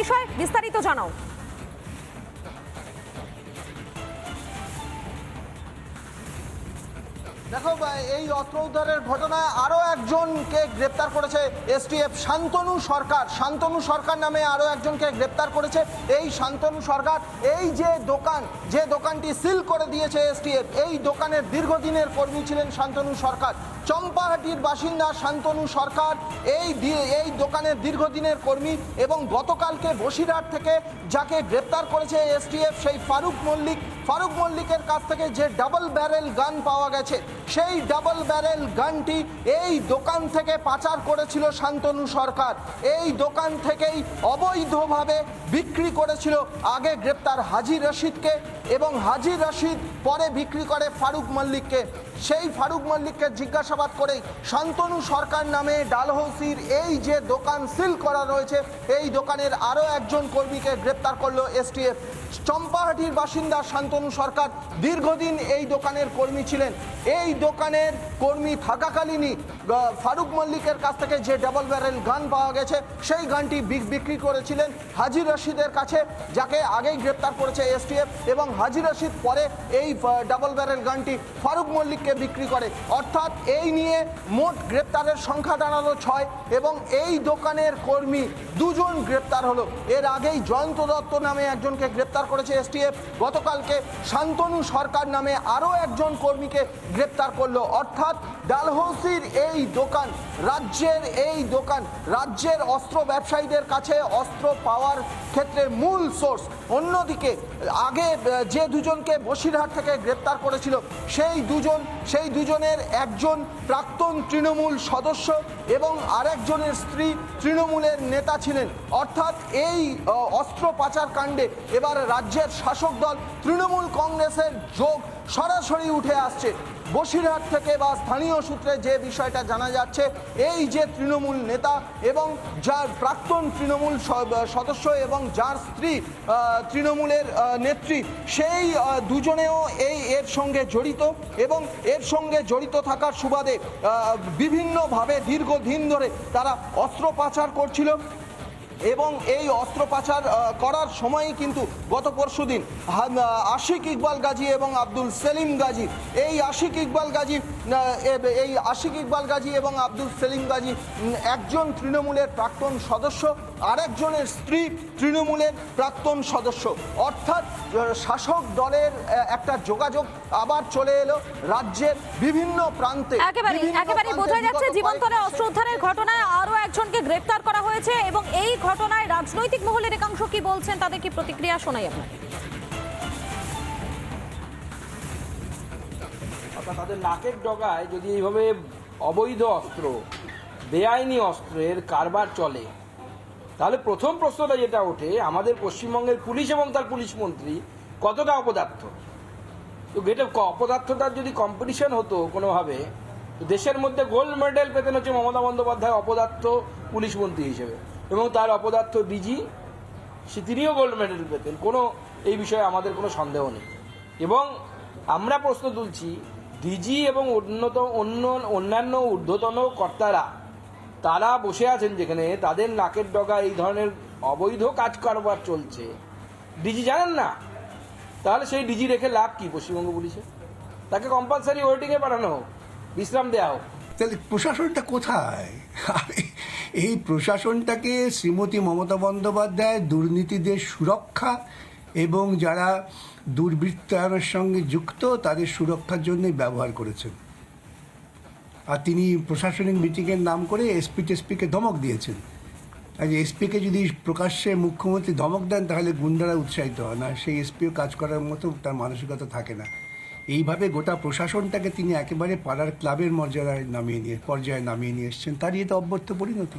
বিষয়ে বিস্তারিত জানাও। দেখো এই অস্ত্র উদ্ধারের ঘটনায় আরও একজনকে গ্রেপ্তার করেছে এসটিএফ শান্তনু সরকার। শান্তনু সরকার নামে আরও একজনকে গ্রেপ্তার করেছে এই শান্তনু সরকার। এই যে দোকান, যে দোকানটি সিল করে দিয়েছে এসটিএফ, এই দোকানের দীর্ঘদিনের কর্মী ছিলেন শান্তনু সরকার। চম্পাহাটির বাসিন্দা শান্তনু সরকার, এই এই দোকানের দীর্ঘদিনের কর্মী এবং গতকালকে বসিরহাট থেকে যাকে গ্রেপ্তার করেছে এসটিএফ, সেই ফারুক মল্লিক ফারুক মল্লিকের কাছ থেকে যে ডাবল ব্যারেল গান পাওয়া গেছে, সেই ডাবল ব্যারেল গানটি এই দোকান থেকে পাচার করেছিল শান্তনু সরকার। এই দোকান থেকেই অবৈধভাবে বিক্রি করেছিল। আগে গ্রেপ্তার হাজির রশিদকে এবং হাজির রশিদ পরে বিক্রি করে ফারুক মল্লিককে। সেই ফারুক মল্লিককে জিজ্ঞাসাবাদ করেই শান্তনু সরকার নামে ডালহৌসির এই যে দোকান সিল করা রয়েছে, এই দোকানের আরও একজন কর্মীকে গ্রেপ্তার করল এসটিএফ। চম্পাহাটির বাসিন্দা শান্তনু সরকার দীর্ঘদিন এই দোকানের কর্মী ছিলেন। এই দোকানের কর্মী থাকাকালীনই ফারুক মল্লিকের কাছ থেকে যে ডাবল ব্যারেল গান পাওয়া গেছে, সেই গানটি বিক- বিক্রি করেছিলেন হাজি রশিদের কাছে, যাকে আগেই গ্রেপ্তার করেছে এসটিএফ এবং হাজি রশিদ পরে এই ডাবল ব্যারেল গানটি ফারুক মল্লিককে বিক্রি করে? অর্থাৎ এই নিয়ে মোট গ্রেপ্তারের সংখ্যা দাঁড়াল ছয় এবং এই দোকানের কর্মী দুজন গ্রেপ্তার হলো। এর আগেই জয়ন্ত দত্ত নামে একজনকে গ্রেপ্তার করেছে এসটিএফ। গতকালকে শান্তনু সরকার নামে আরও একজন কর্মীকে গ্রেপ্তার করল। অর্থাৎ ডালহৌসির এই দোকান, রাজ্যের এই দোকান, রাজ্যের অস্ত্র ব্যবসায়ীদের কাছে অস্ত্র পাওয়ার ক্ষেত্রে মূল সোর্স। অন্যদিকে আগে যে দুজনকে বসিরহাট থেকে গ্রেপ্তার করেছিল, সেই দুজন সেই দুজনের একজন প্রাক্তন তৃণমূল সদস্য এবং আরেকজনের স্ত্রী তৃণমূলের নেতা ছিলেন। অর্থাৎ এই অস্ত্র পাচার কাণ্ডে এবার রাজ্যের শাসক দল তৃণমূল কংগ্রেসের যোগ সরাসরি উঠে আসছে। বসিরহাট থেকে বা স্থানীয় সূত্রে যে বিষয়টা জানা যাচ্ছে, এই যে তৃণমূল নেতা এবং যার প্রাক্তন তৃণমূল সদস্য এবং যার স্ত্রী তৃণমূলের নেত্রী, সেই দুজনেও এই এর সঙ্গে জড়িত এবং এর সঙ্গে জড়িত থাকার সুবাদে বিভিন্নভাবে দীর্ঘদিন ধরে তারা অস্ত্র পাচার করছিল। এবং এই অস্ত্র পাচার করার সময়ই কিন্তু গত পরশু দিন আশিক ইকবাল গাজী এবং আব্দুল সেলিম গাজী, এই আশিক ইকবাল গাজী এই আশিক ইকবাল গাজী এবং আব্দুল সেলিম গাজী একজন তৃণমূলের প্রাক্তন সদস্য আরেকজনের স্ত্রী তৃণমূলের প্রাক্তন সদস্য। অর্থাৎ শাসক দলের একটা যোগাযোগ আবার চলে এলো রাজ্যের বিভিন্ন প্রান্তে। একেবারে একেবারে বোঝা যাচ্ছে কয়েক অস্ত্র উদ্ধারের ঘটনায় আরও একজনকে গ্রেপ্তার করা হয়েছে এবং এই ঘটনায় রাজনৈতিক মহলের একাংশ কি বলছেন তাদের কি প্রতিক্রিয়া শোনাই আপনাকে? অর্থাৎ তাদের নাকের ডগায় যদি এইভাবে অবৈধ অস্ত্র, বেআইনি অস্ত্রের কারবার চলে, তাহলে প্রথম প্রশ্নটা যেটা ওঠে, আমাদের পশ্চিমবঙ্গের পুলিশ এবং তার পুলিশ মন্ত্রী কতটা অপদার্থ? তো ক- অপদার্থতার যদি কম্পিটিশন হতো কোনোভাবে, তো দেশের মধ্যে গোল্ড মেডেল পেতেন হচ্ছে মমতা বন্দ্যোপাধ্যায় অপদার্থ পুলিশ মন্ত্রী হিসেবে। এবং তার অপদার্থ ডিজি সে তিনিও গোল্ড মেডেল পেতেন। কোনো, এই বিষয়ে আমাদের কোনো সন্দেহ নেই। এবং আমরা প্রশ্ন তুলছি ডিজি এবং উন্নত অন্য অন্যান্য ঊর্ধ্বতন কর্তারা, তারা বসে আছেন যেখানে তাদের নাকের ডগা এই ধরনের অবৈধ কাজ কারবার চলছে। ডিজি জানেন না? তাহলে সেই ডিজি রেখে লাভ কি? পশ্চিমবঙ্গ পুলিশে? তাকে কম্পালসারি ওয়েটিংয়ে পাঠানো হোক, বিশ্রাম দেওয়া হোক। তাহলে প্রশাসনটা কোথায়? এই প্রশাসনটাকে শ্রীমতী মমতা বন্দ্যোপাধ্যায় দুর্নীতিদের সুরক্ষা এবং যারা দুর্বৃত্তায়নের সঙ্গে যুক্ত, তাদের সুরক্ষার জন্যই ব্যবহার করেছেন। আর তিনি প্রশাসনিক মিটিংয়ের নাম করে এসপি টেসপিকে ধমক দিয়েছেন। আজ এসপিকে যদি প্রকাশ্যে মুখ্যমন্ত্রী ধমক দেন, তাহলে গুন্ডারা উৎসাহিত হয় না সেই এসপিও কাজ করার মতো তার মানসিকতা থাকে না। এইভাবে গোটা প্রশাসনটাকে তিনি একেবারে পাড়ার ক্লাবের মর্যাদায় নামিয়ে নিয়ে, পর্যায়ে নামিয়ে নিয়ে এসছেন। তারই এটা অব্যর্থ পরিণতি।